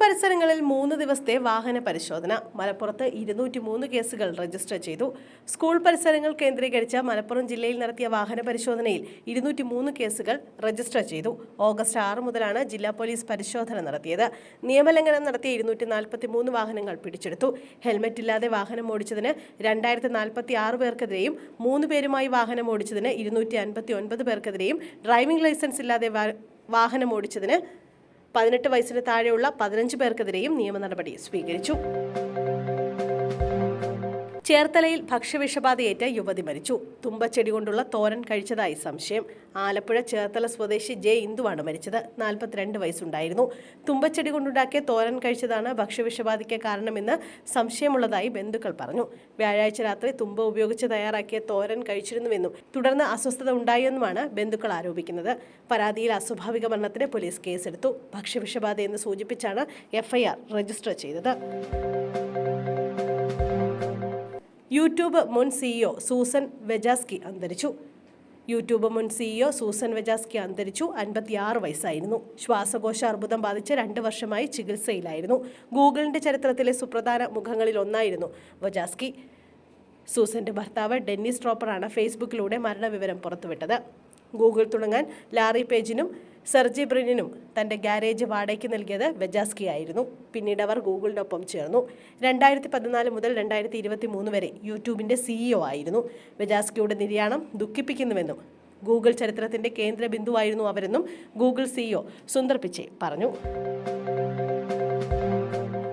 പരിസരങ്ങളിൽ മൂന്ന് ദിവസത്തെ വാഹന പരിശോധന. മലപ്പുറത്ത് ഇരുന്നൂറ്റി മൂന്ന് കേസുകൾ രജിസ്റ്റർ ചെയ്തു. സ്കൂൾ പരിസരങ്ങൾ കേന്ദ്രീകരിച്ച മലപ്പുറം ജില്ലയിൽ നടത്തിയ വാഹന പരിശോധനയിൽ ഇരുന്നൂറ്റി മൂന്ന് കേസുകൾ രജിസ്റ്റർ ചെയ്തു. ഓഗസ്റ്റ് ആറ് മുതലാണ് ജില്ലാ പോലീസ് പരിശോധന നടത്തിയത്. നിയമലംഘനം നടത്തിയ ഇരുന്നൂറ്റി നാൽപ്പത്തി മൂന്ന് വാഹനങ്ങൾ പിടിച്ചെടുത്തു. ഹെൽമറ്റ് ഇല്ലാതെ വാഹനം ഓടിച്ചതിന് രണ്ടായിരത്തി നാൽപ്പത്തി ആറ് പേർക്കെതിരെയും മൂന്ന് പേരുമായി വാഹനം ഓടിച്ചതിന് ഇരുന്നൂറ്റി അൻപത്തി ഒൻപത് പേർക്കെതിരെയും ഡ്രൈവിംഗ് ലൈസൻസ് ഇല്ലാതെ വാഹനം ഓടിച്ചതിന് പതിനെട്ട് വയസ്സിന് താഴെയുള്ള പതിനഞ്ച് പേർക്കെതിരെയും നിയമ നടപടി സ്വീകരിച്ചു. ചേർത്തലയിൽ ഭക്ഷ്യവിഷബാധയേറ്റ യുവതി മരിച്ചു. തുമ്പച്ചെടി കൊണ്ടുള്ള തോരൻ കഴിച്ചതായി സംശയം. ആലപ്പുഴ ചേർത്തല സ്വദേശി ജെ ഇന്ദുവാണ് മരിച്ചത്. നാൽപ്പത്തിരണ്ട് വയസ്സുണ്ടായിരുന്നു. തുമ്പച്ചെടി കൊണ്ടുണ്ടാക്കിയ തോരൻ കഴിച്ചതാണ് ഭക്ഷ്യവിഷബാധയ്ക്ക് കാരണമെന്ന് സംശയമുള്ളതായി ബന്ധുക്കൾ പറഞ്ഞു. വ്യാഴാഴ്ച രാത്രി തുമ്പ ഉപയോഗിച്ച് തയ്യാറാക്കിയ തോരൻ കഴിച്ചിരുന്നുവെന്നും തുടർന്ന് അസ്വസ്ഥത ഉണ്ടായെന്നുമാണ് ബന്ധുക്കൾ ആരോപിക്കുന്നത്. പരാതിയിൽ അസ്വാഭാവിക മരണത്തിന് പോലീസ് കേസെടുത്തു. ഭക്ഷ്യവിഷബാധയെന്ന് സൂചിപ്പിച്ചാണ് എഫ്ഐആർ രജിസ്റ്റർ ചെയ്തത്. യൂട്യൂബ് മുൻ സിഇഒ സൂസൻ വെജാസ്കി അന്തരിച്ചു. യൂട്യൂബ് മുൻ സിഇഒ സൂസൻ വെജാസ്കി അന്തരിച്ചു. അൻപത്തിയാറ് വയസ്സായിരുന്നു. ശ്വാസകോശ അർബുദം ബാധിച്ച് രണ്ട് വർഷമായി ചികിത്സയിലായിരുന്നു. ഗൂഗിളിന്റെ ചരിത്രത്തിലെ സുപ്രധാന മുഖങ്ങളിൽ ഒന്നായിരുന്നു വജാസ്കി. സൂസന്റെ ഭർത്താവ് ഡെന്നിസ് ട്രോപ്പറാണ് ഫേസ്ബുക്കിലൂടെ മരണവിവരം പുറത്തുവിട്ടത്. ഗൂഗിൾ തുടങ്ങാൻ ലാറി പേജിനും സെർജി ബ്രിനിനും തന്റെ ഗാരേജ് വാടകയ്ക്ക് നൽകിയത് വെജാസ്കി ആയിരുന്നു. പിന്നീട് അവർ ഗൂഗിളിനൊപ്പം ചേർന്നു. രണ്ടായിരത്തി പതിനാല് മുതൽ രണ്ടായിരത്തി ഇരുപത്തി മൂന്ന് വരെ യൂട്യൂബിന്റെ സിഇഒ ആയിരുന്നു. വെജാസ്കിയുടെ നിര്യാണം ദുഃഖിപ്പിക്കുന്നുവെന്നും ഗൂഗിൾ ചരിത്രത്തിന്റെ കേന്ദ്ര ബിന്ദുവായിരുന്നു അവരെന്നും ഗൂഗിൾ സിഇഒ സുന്ദർ പിച്ചെ പറഞ്ഞു.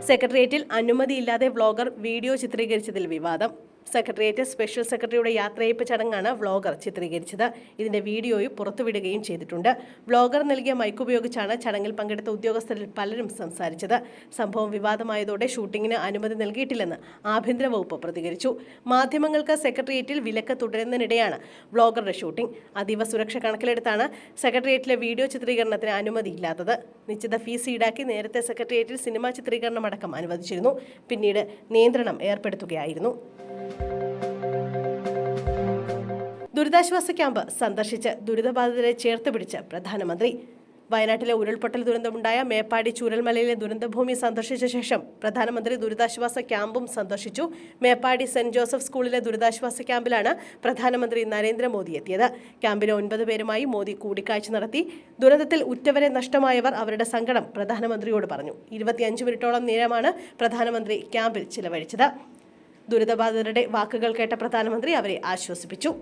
സെക്രട്ടേറിയറ്റിൽ അനുമതിയില്ലാതെ വ്ളോഗർ വീഡിയോ ചിത്രീകരിച്ചതിൽ വിവാദം. സെക്രട്ടേറിയറ്റ് സ്പെഷ്യൽ സെക്രട്ടറിയുടെ യാത്രയയപ്പ് ചടങ്ങാണ് വ്ളോഗർ ചിത്രീകരിച്ചത്. ഇതിന്റെ വീഡിയോയും പുറത്തുവിടുകയും ചെയ്തിട്ടുണ്ട്. വ്ളോഗർ നൽകിയ മൈക്ക് ഉപയോഗിച്ചാണ് ചടങ്ങിൽ പങ്കെടുത്ത ഉദ്യോഗസ്ഥരിൽ പലരും സംസാരിച്ചത്. സംഭവം വിവാദമായതോടെ ഷൂട്ടിങ്ങിന് അനുമതി നൽകിയിട്ടില്ലെന്ന് ആഭ്യന്തര വകുപ്പ് പ്രതികരിച്ചു. മാധ്യമങ്ങൾക്ക് സെക്രട്ടേറിയറ്റിൽ വിലക്ക് തുടരുന്നതിനിടെയാണ് വ്ളോഗറുടെ ഷൂട്ടിംഗ്. അതീവ സുരക്ഷ കണക്കിലെടുത്താണ് സെക്രട്ടേറിയറ്റിലെ വീഡിയോ ചിത്രീകരണത്തിന് അനുമതിയില്ലാത്തത് നിശ്ചിത ഫീസ് ഈടാക്കി നേരത്തെ സെക്രട്ടേറിയറ്റിൽ സിനിമാ ചിത്രീകരണം അടക്കം അനുവദിച്ചിരുന്നു. പിന്നീട് നിയന്ത്രണം ഏർപ്പെടുത്തുകയായിരുന്നു. ദുരിതാശ്വാസ ക്യാമ്പ് സന്ദർശിച്ച് ദുരിതബാധിതരെ ചേർത്ത് പിടിച്ച് പ്രധാനമന്ത്രി. വയനാട്ടിലെ ഉരുൾപൊട്ടൽ ദുരന്തമുണ്ടായ മേപ്പാടി ചൂരൽമലയിലെ ദുരന്തഭൂമി സന്ദർശിച്ച ശേഷം പ്രധാനമന്ത്രി ദുരിതാശ്വാസ ക്യാമ്പും സന്ദർശിച്ചു. മേപ്പാടി സെന്റ് ജോസഫ് സ്കൂളിലെ ദുരിതാശ്വാസ ക്യാമ്പിലാണ് പ്രധാനമന്ത്രി നരേന്ദ്രമോദി എത്തിയത്. ക്യാമ്പിലെ ഒൻപത് പേരുമായി മോദി കൂടിക്കാഴ്ച നടത്തി. ദുരന്തത്തിൽ ഉറ്റവരെ നഷ്ടമായവർ അവരുടെ സങ്കടം പ്രധാനമന്ത്രിയോട് പറഞ്ഞു. ഇരുപത്തിയഞ്ച് മിനിറ്റോളം നേരമാണ് പ്രധാനമന്ത്രി ക്യാമ്പിൽ ചിലവഴിച്ചത്. ദുരിതബാധിതരുടെ വാക്കുകൾ കേട്ട പ്രധാനമന്ത്രി അവരെ ആശ്വസിപ്പിച്ചു